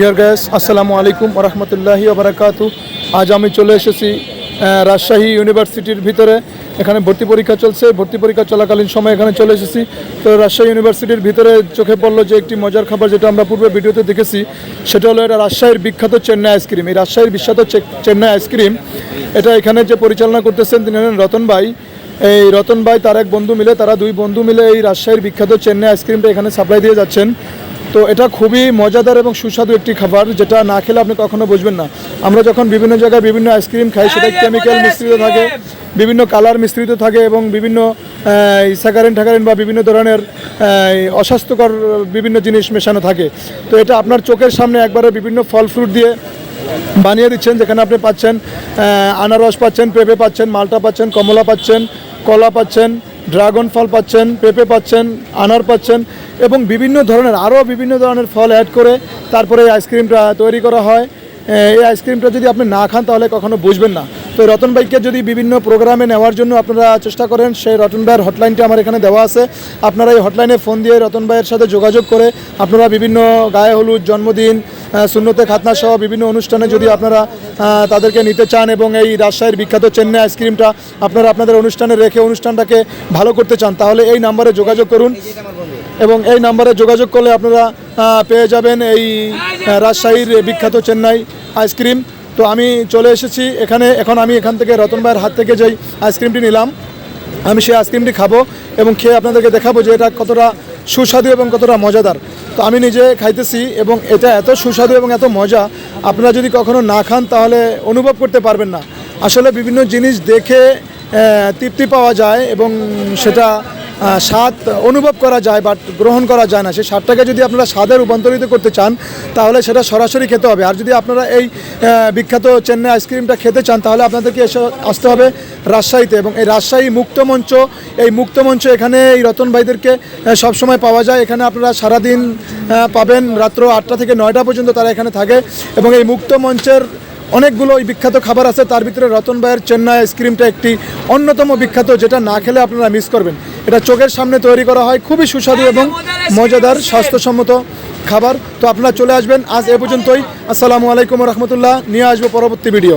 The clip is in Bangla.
ডিয়ার গ্যাস আসসালামু আলাইকুম রহমতুল্লাহি ওবরাকাতু আজ আমি চলে এসেছি রাজশাহী ইউনিভার্সিটির ভিতরে। এখানে ভর্তি পরীক্ষা চলছে, ভর্তি পরীক্ষা চলাকালীন সময় এখানে চলে এসেছি। তো রাজশাহী ইউনিভার্সিটির ভিতরে চোখে পড়ল যে একটি মজার খাবার যেটা আমরা পূর্বে ভিডিওতে দেখেছি, সেটা হলো এটা রাজশাহীর বিখ্যাত চেন্নাই আইসক্রিম এই রাজশাহীর বিখ্যাত চেন্নাই আইসক্রিম এটা এখানে যে পরিচালনা করতেছেন তিনি হলেন রতন ভাই। এই রতন ভাই তার এক বন্ধু মিলে, তারা দুই বন্ধু মিলে এই রাজশাহীর বিখ্যাত চেন্নাই আইসক্রিমটা এখানে সাপ্লাই দিয়ে যাচ্ছেন। তো এটা খুবই মজাদার এবং সুস্বাদু একটি খাবার যেটা না খেলে আপনি কখনো বুঝবেন না। আমরা যখন বিভিন্ন জায়গায় বিভিন্ন আইসক্রিম খাই সেটা কেমিক্যাল মিশ্রিত থাকে বিভিন্ন কালার মিশ্রিত থাকে এবং বিভিন্ন স্যাকারিন ঠাকারিন বা বিভিন্ন ধরনের অস্বাস্থ্যকর বিভিন্ন জিনিস মেশানো থাকে। তো এটা আপনার চোখের সামনে একবারে বিভিন্ন ফল ফ্রুট দিয়ে বানিয়ে দিচ্ছেন যেখানে আপনি পাচ্ছেন আনারস পাচ্ছেন পেঁপে পাচ্ছেন মালটা পাচ্ছেন কমলা পাচ্ছেন কলা পাচ্ছেন ড্রাগন ফল পাচ্ছেন পেঁপে পাচ্ছেন আনার পাচ্ছেন এবং বিভিন্ন ধরনের, আরও বিভিন্ন ধরনের ফল অ্যাড করে তারপরে এই আইসক্রিমটা তৈরি করা হয়। এই আইসক্রিমটা যদি আপনি না খান, তাহলে কখনো বুঝবেন না। তো রতন ভাইকে যদি বিভিন্ন প্রোগ্রামে নেওয়ার জন্য আপনারা চেষ্টা করেন, সেই রতন ভাইয়ের হটলাইনটা আমার এখানে দেওয়া আছে। আপনারা এই হটলাইনে ফোন দিয়ে রতন ভাইয়ের সাথে যোগাযোগ করে আপনারা বিভিন্ন গায়ে হলুদ, জন্মদিন শূন্যতে খাতনা সহ বিভিন্ন অনুষ্ঠানে যদি আপনারা তাদেরকে নিতে চান এবং এই রাজশাহীর বিখ্যাত চেন্নাই আইসক্রিমটা আপনারা আপনাদের অনুষ্ঠানে রেখে অনুষ্ঠানটাকে ভালো করতে চান, তাহলে এই নাম্বারে যোগাযোগ করুন। এবং এই নাম্বারে যোগাযোগ করলে আপনারা পেয়ে যাবেন এই রাজশাহীর বিখ্যাত চেন্নাই আইসক্রিম। তো আমি চলে এসেছি এখানে, এখন আমি এখান থেকে রতন ভাইয়ের হাত থেকে যেই আইসক্রিমটি নিলাম, আমি সেই আইসক্রিমটি খাব এবং খেয়ে আপনাদেরকে দেখাবো যে এটা কতটা সুস্বাদু এবং কতটা মজাদার। তো আমি নিজে খাইতেছি এবং এটা এত সুস্বাদু এবং এত মজা, আপনারা যদি কখনো না খান তাহলে অনুভব করতে পারবেন না। আসলে বিভিন্ন জিনিস দেখে তৃপ্তি পাওয়া যায় এবং সেটা স্বাদ অনুভব করা যায় বাট গ্রহণ করা যায় না, সেই স্বাদটাকে যদি আপনারা স্বাদে রূপান্তরিত করতে চান, তাহলে সেটা সরাসরি খেতে হবে। আর যদি আপনারা এই বিখ্যাত চেন্নাই আইসক্রিমটা খেতে চান, তাহলে আপনাদেরকে এসে আসতে হবে রাজশাহীতে এবং এই রাজশাহী মুক্তমঞ্চ এই মুক্তমঞ্চ এখানে এই রতন ভাইদেরকে সবসময় পাওয়া যায়। এখানে আপনারা সারাদিন পাবেন। রাত্র আটটা থেকে নয়টা পর্যন্ত তারা এখানে থাকে এবং এই মুক্তমঞ্চের অনেকগুলো ওই বিখ্যাত খাবার আছে, তার ভিতরে রতন ভাইয়ের চেন্নাই আইসক্রিমটা একটি অন্যতম বিখ্যাত, যেটা না খেলে আপনারা মিস করবেন। এটা চোখের সামনে তৈরি করা হয়, খুবই সুস্বাদু এবং মজাদার, স্বাস্থ্যসম্মত খাবার। তো আপনারা চলে আসবেন আজ এ পর্যন্তই। আসসালামু আলাইকুম রহমতুল্লাহ। নিয়ে আসব পরবর্তী ভিডিও